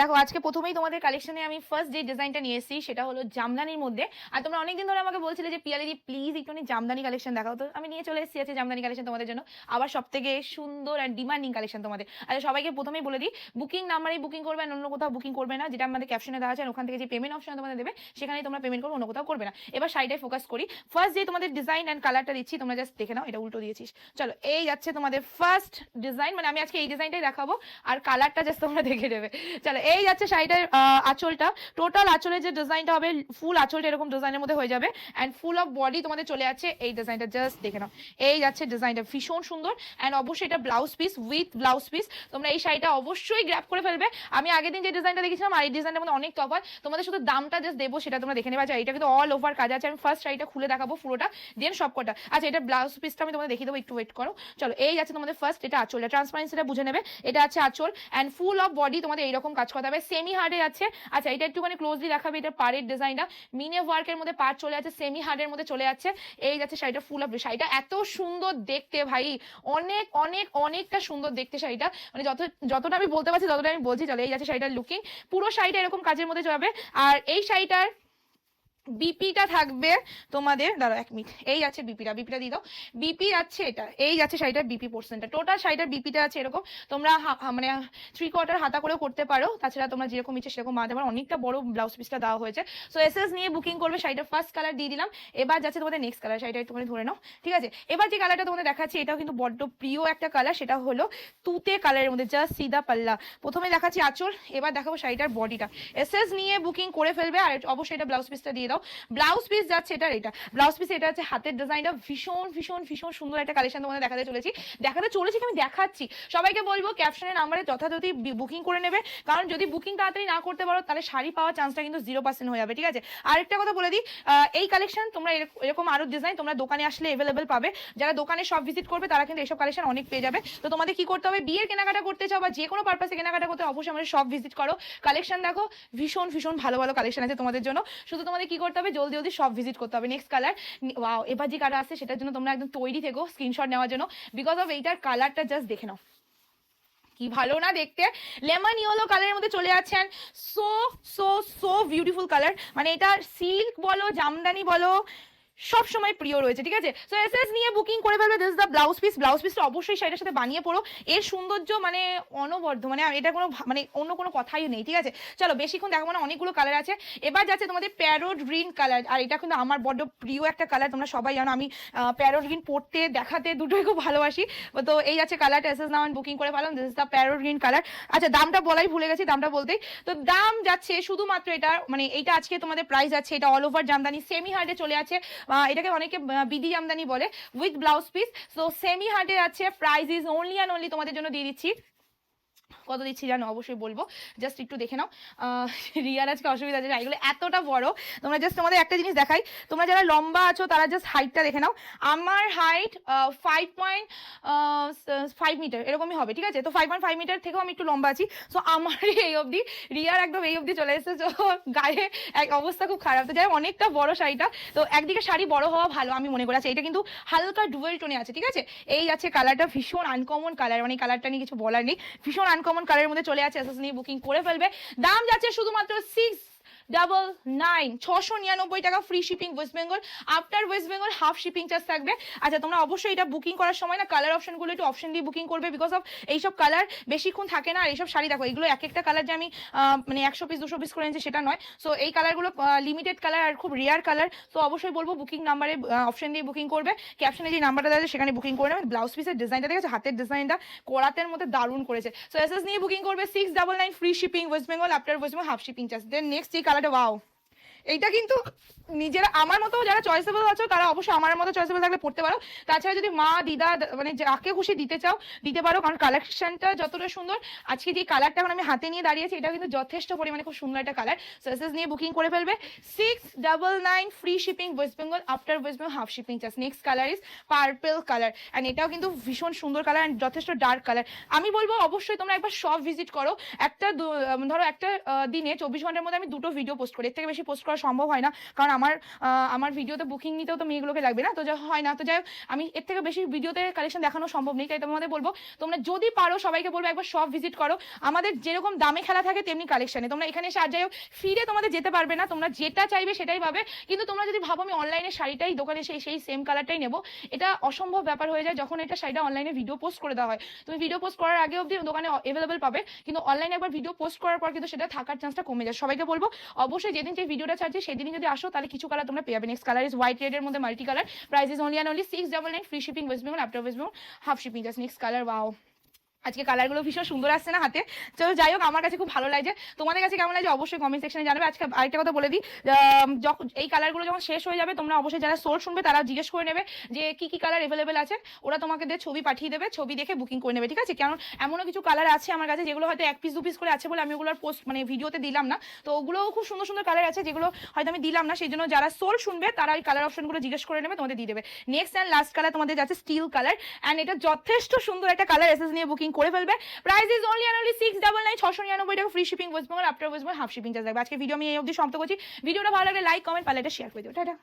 দেখো, আজকে প্রথমেই তোমাদের কালেকশনে আমি ফার্স্ট যে ডিজাইনটা নিয়ে এসেছি, সেটা হলো জামদানির মধ্যে। আর তোমরা অনেকদিন ধরে আমাকে বলছিলে যে পিয়ালিদি প্লিজ একটুখানি জামদানি কালেকশন দেখাও তো। আমি নিয়ে চলে এসেছি আছে জামদানি কালেকশন তোমাদের জন্য। আবার সব থেকে সুন্দর অ্যান্ড ডিমান্ডিং কালেকশন তোমাদের। আর সবাইকে প্রথমেই বলে দিই বুকিং নাম্বারেই বুকিং করবে আর অন্য কোথাও বুকিং করবে না, যেটা আমাদের ক্যাপশনে দেওয়া আছে। ওখান থেকে যে পেমেন্ট অপশন তোমাদের দেবে, সেখানেই তোমরা পেমেন্ট করবে, অন্য কোথাও করবে না। এবার শাড়িটাই ফোকাস করি। ফার্স্ট যে তোমাদের ডিজাইন অ্যান্ড কালারটা দিচ্ছি, তোমরা জাস্ট দেখে নাও, এটা উল্টো দিয়েছিস। চলো, এই যাচ্ছে তোমাদের ফার্স্ট ডিজাইন মানে আমি আজকে এই ডিজাইনটাই দেখাবো। আর কালারটা জাস্ট তোমরা দেখে নেবে। চলো এই যাচ্ছে শাড়িটার আঁচলটা। টোটাল আঁচলের যে ডিজাইনটা হবে ফুল আঁচলটা এরকম ডিজাইনের মধ্যে হয়ে যাবে। অ্যান্ড ফুল অফ বডি তোমাদের চলে যাচ্ছে এই ডিজাইনটা জাস্ট দেখে নাও। এই যাচ্ছে ডিজাইনটা ভীষণ সুন্দর। অ্যান্ড অবশ্যই এটা blouse piece with blouse piece তোমরা এই শাড়িটা অবশ্যই গ্র্যাপ করে ফেলবে। আমি আগের দিন যে ডিজাইনটা দেখেছিলাম, আর এই ডিজাইনটার মধ্যে অনেক তফাৎ। তোমাদের শুধু দামটা জাস্ট দেবো, সেটা তোমরা দেখে নেবে। আচ্ছা এটা কিন্তু অল ওভার কাজ আছে। আমি ফার্স্ট শাড়িটা খুলে দেখাবো পুরোটা দেন সবকটা। আচ্ছা এটা ব্লাউজ পিসটা আমি তোমাদের দেখিয়ে দেবো, একটু ওয়েট করো। চলো, এই যাচ্ছে তোমাদের ফার্স্ট এটা আঁচল ট্রান্সপারেন্সিটা বুঝে নেবে। এটা আছে আঁচল। অ্যান্ড ফুল অফ বডি তোমাদের এইরকম কাজ করতে হবে সেমি হার্ডে আছে আচ্ছা এটা একটুখানি ক্লোজলি দেখাবে, এটা পাড়ের ডিজাইনটা মিনে ওয়ার্কের মধ্যে পাড় চলে যাচ্ছে সেমি হার্ডের মধ্যে চলে যাচ্ছে। এই যাচ্ছে শাড়িটা ফুল অফ শাড়িটা এত সুন্দর দেখতে ভাই। অনেক অনেক, অনেকটা সুন্দর দেখতে শাড়িটা। মানে যত, যতটা আমি বলতে পারছি ততটা আমি বলছি, চলো এই যাচ্ছে শাড়িটার লুকিং পুরো শাড়িটা এরকম কাজের মধ্যে যাবে। আর এই শাড়িটার বিপিটা থাকবে তোমাদের, দাঁড়াও এক মিনিট এই আছে বিপিটা বিপিটা দিয়ে দাও। বিপি আছে এটা, এই আছে শাড়িটার বিপি পোর্শনটা টোটাল শাড়িটার বিপিটা আছে এরকম, তোমরা মানে থ্রি কোয়ার্টার হাতা করেও করতে পারো, তাছাড়া তোমরা যেরকম ইচ্ছে সেরকম বানাতে পারো। অনেকটা বড় ব্লাউজ পিসটা দেওয়া হয়েছে। সো এসএস নিয়ে বুকিং করবে শাড়িটার ফার্স্ট কালার দিয়ে দিলাম। এবার যাচ্ছে তোমাদের নেক্সট কালার শাড়িটা একটুখানি ধরে নাও, ঠিক আছে? এবার যে কালারটা তোমাদের দেখাচ্ছি, এটাও কিন্তু বড্ড প্রিয় একটা কালার সেটা হলো তুতে কালারের মধ্যে জাস্ট সিদা পাল্লা। প্রথমে দেখাচ্ছি আঁচল, এবার দেখাবো শাড়িটার বডিটা এসএস নিয়ে বুকিং করে ফেলবে, আর অবশ্যই এটা ব্লাউজ পিসটা দিয়ে দাও। ব্লাউজ পিস যাচ্ছে এটার, এটা। ব্লাউজ পিস এটা হচ্ছে হাতের ডিজাইনটা ভীষণ ভীষণ ভীষণ সুন্দর একটা কালেকশন তোমাদের দেখাতে চলেছি। দেখাতে চলেছি আমি দেখাচ্ছি। সবাইকে বলব ক্যাপশনের নাম্বারে যথাযথি বুকিং করে নেবে। কারণ যদি বুকিং তাড়াতাড়ি না করতে পারো, তাহলে শাড়ি পাওয়ার চান্সটা কিন্তু জিরো পার্সেন্ট হয়ে যাবে, ঠিক আছে? আরেকটা কথা বলে দিই এই কালেকশন তোমরা এরক- এরকম আরও ডিজাইন তোমরা দোকানে আসলে অ্যাভেলেবেল পাবে। যারা দোকানে সব ভিজিট করবে, তারা কিন্তু এইসব কালেকশন অনেক পেয়ে যাবে। তো তোমাদের কি করতে হবে? বিয়ের কেনাকাটা করতে চাও বা যে কোনো পারপাসে কেনাকাটা করতে অবশ্যই আমাদের সব ভিজিট করো। কালেকশন দেখো, ভীষণ ভীষণ ভালো ভালো কালেকশন আছে তোমাদের জন্য। শুধু তোমাদের কি করতে হবে, জলদি জলদি সব ভিজিট করতে হবে। নেক্সট কালার ওয়াও এবার যে কালার আছে সেটার জন্য তোমরা একদম তৈরি থেকো স্ক্রিনশট নেওয়ার জন্য। বিকজ অফ এইটার কালারটা জাস্ট দেখে নাও। কি ভালো না দেখতে। লেমন ইয়েলো কালারের মধ্যে চলে যাচ্ছেন। So so so beautiful colour মানে এটা সিল্ক বলো, জামদানি বলো সব সময় প্রিয় রয়েছে, ঠিক আছে? সো এস এস নিয়ে বুকিং করে ফেলবে this the blouse piece blouse পিসটা অবশ্যই শাড়িটার সাথে বানিয়ে পড়ো এর সৌন্দর্য মানে অনবদ্য মানে এটা কোনো মানে অন্য কোনো কথাই নেই, ঠিক আছে? চলো, বেশিক্ষণ দেখাবো না, অনেকগুলো কালার আছে। এবার যাচ্ছে তোমাদের প্যারোট গ্রিন কালার আর এটা কিন্তু আমার বড্ড প্রিয় একটা কালার তোমরা সবাই জানো, আমি প্যারোট গ্রিন পড়তে দেখাতে দুটোই খুব ভালোবাসি। তো এই আছে কালারটা এস এস নাম বুকিং করে ফেলাম this the parrot green colour আচ্ছা দামটা বলাই ভুলে গেছি, দামটা বলতেই। তো দাম যাচ্ছে শুধুমাত্র এটা মানে এটা আজকে তোমাদের প্রাইস আছে, এটা অল ওভার জামদানি সেমি হার্ডে চলে আছে। এটাকে অনেকে বিদি জামদানি বলে with blouse piece so semi হার্ডে আছে price is only and only তোমাদের জন্য দিয়ে দিচ্ছি। কত দিচ্ছি জানো? অবশ্যই বলব। জাস্ট একটু দেখে নাও। রিয়ার আজকে অসুবিধা আছে এগুলো এতটা বড়। তোমরা জাস্ট তোমাদের একটা জিনিস দেখাই। তোমরা যারা লম্বা আছো, তারা জাস্ট হাইটটা দেখে নাও। আমার height five point five metre এরকমই হবে, ঠিক আছে? তো ফাইভ পয়েন্ট ফাইভ মিটার থেকেও আমি একটু লম্বা আছি। সো আমার এই অবধি, রিয়ার একদম এই অবধি চলে এসেছে, তো গায়ে এক অবস্থা খুব খারাপ। তো যাই অনেকটা বড় শাড়িটা, তো একদিকে শাড়ি বড় হওয়া ভালো আমি মনে করি আচ্ছা এটা কিন্তু হালকা ডুয়েল টোনে আছে, ঠিক আছে? এই আছে কালারটা ভীষণ আনকমন কালার মানে কালারটা নিয়ে কিছু বলার নেই। ভীষণ আনকমন কালারের মধ্যে চলে আছে নিয়ে বুকিং করে ফেলবে। দাম যাচ্ছে শুধুমাত্র সিক্স ডাবল নাইন ছশো নিরানব্বই টাকা free shipping West Bengal after West Bengal half shipping charge থাকবে। আচ্ছা তোমরা অবশ্যই এটা বুকিং করার সময় না কালার অপশনগুলো একটু অপশন দিয়ে বুকিং করবে বিকজ অফ এইসব কালার বেশিক্ষণ থাকে না। আর এইসব শাড়ি দেখো, এগুলো এক একটা কালার যে আমি মানে একশো পিস দুশো পিস করে এনেছি সেটা নয়। সো এই কালারগুলো লিমিটেড কালার আর খুব রেয়ার কালার তো অবশ্যই বলব বুকিং নাম্বারে অপশন দিয়ে বুকিং করবে। ক্যাপশনে যে নাম্বারটা দেওয়া সেখানে বুকিং করে নেবে ব্লাউজ পিসের ডিজাইনটা দেখেছে? হাতের ডিজাইনটা করাতের মধ্যে দারুণ করেছে। সো এস এস নিয়ে বুকিং করবে six double nine free shipping West Bengal after West Bengal half shipping charge then next যে কালারটা ওয়াও এইটা কিন্তু নিজেরা, আমার মতো যারা চয়েসেবল আছো, তারা অবশ্যই আমার মতো চয়েসেবল থাকলে পড়তে পারো। তাছাড়া যদি মা, দিদা মানে যাকে খুশি দিতে চাও, দিতে পারো, কারণ কালেকশনটা যতটা সুন্দর, আজকে যে কালারটা এখন আমি হাতে নিয়ে দাঁড়িয়েছি এটা কিন্তু যথেষ্ট পরিমাণে খুব সুন্দর একটা কালার সার্সেস নিয়ে বুকিং করে ফেলবে। Six double nine free shipping West Bengal after West Bengal half shipping charge next colour is purple colour and এটাও কিন্তু ভীষণ সুন্দর কালার অ্যান্ড যথেষ্ট ডার্ক কালার আমি বলব অবশ্যই তোমরা একবার সব ভিজিট করো। একটা ধরো একটা দিনে চব্বিশ ঘণ্টার মধ্যে আমি দুটো ভিডিও পোস্ট করি। এর থেকে বেশি পোস্ট করা করা সম্ভব হয় না। কারণ আমার আমার ভিডিওতে বুকিং নিতেও তো মেয়েগুলোকে লাগবে না। তো যা হয় না। তো যাই আমি এর থেকে বেশি ভিডিওতে কালেকশন দেখানো সম্ভব নেই। তাই তোমাদের বলব, তোমরা যদি পারো, সবাইকে বলব একবার সব ভিজিট করো। আমাদের যেরকম দামে খেলা থাকে, তেমনি কালেকশনে তোমরা এখানে এসে, আর যাই হোক ফিরে তোমাদের যেতে পারবে না। তোমরা যেটা চাইবে সেটাই পাবে। কিন্তু তোমরা যদি ভাবো, আমি অনলাইনে শাড়িটাই, দোকানে সেই সেই সেম কালারটাই নেব, এটা অসম্ভব ব্যাপার হয়ে যায় যখন এটা শাড়িটা অনলাইনে ভিডিও পোস্ট করে দেওয়া হয়। তুমি ভিডিও পোস্ট করার আগে অবধি দোকানে অ্যাভেলেবেল পাবে। কিন্তু অনলাইনে একবার ভিডিও পোস্ট করার পর কিন্তু সেটা থাকার চান্সটা কমে যায়। সবাইকে বলব, অবশ্যই যেদিন যে ভিডিওটা ছাড়ছি সেদিনই যদি আসো, তাহলে কিছু কালার তোমরা পেয়ে নেক্সট কালার ইজ হোয়াইট রেডের মধ্যে multi colour price is only and only six double nine free shipping West Bengal after West Bengal half shipping just next colour wow আজকে কালারগুলো ভীষণ সুন্দর আসছে না হাতে? চলো যাই হোক, আমার কাছে খুব ভালো লাগছে। তোমাদের কাছে কেমন লাগছে অবশ্যই কমেন্ট সেকশনে জানাবে। আজকে আরেকটা কথা বলে দিই যখন এই কালারগুলো যখন শেষ হয়ে যাবে, তোমরা অবশ্যই যারা সোল শুনবে তারা জিজ্ঞেস করে নেবে যে কি কি কালার অ্যাভেলেবেল আছে। ওরা তোমাকে দিয়ে ছবি পাঠিয়ে দেবে, ছবি দেখে বুকিং করে নেবে, ঠিক আছে? কারণ এমনও কিছু কালার আছে আমার কাছে, যেগুলো হয়তো এক পিস দু পিস করে আছে বলে আমি ওগুলোর পোস্ট মানে ভিডিওতে দিলাম না। তো ওগুলোও খুব সুন্দর সুন্দর কালার আছে, যেগুলো হয়তো আমি দিলাম না। সেই জন্য যারা সোল শুনবে, তারা ওই কালার অপশনগুলো জিজ্ঞেস করে নেবে, তোমাদের দিয়ে দেবে। নেক্সট অ্যান্ড লাস্ট কালার তোমাদের যাচ্ছে স্টিল কালার অ্যান্ড এটা যথেষ্ট সুন্দর একটা কালার এসএস নিয়ে বুকিং করে ফেলবে। Price is only only six double nine ছশো নিরানব্বই টাকা free shipping West Bengal after West Bengal half shipping charge লাগবে আজকে ভিডিও আমি এই অবধি সমাপ্ত করছি। ভিডিওটা ভালো লাগে লাইক কমেন্ট পালে এটা শেয়ার করে দিও। টাটা।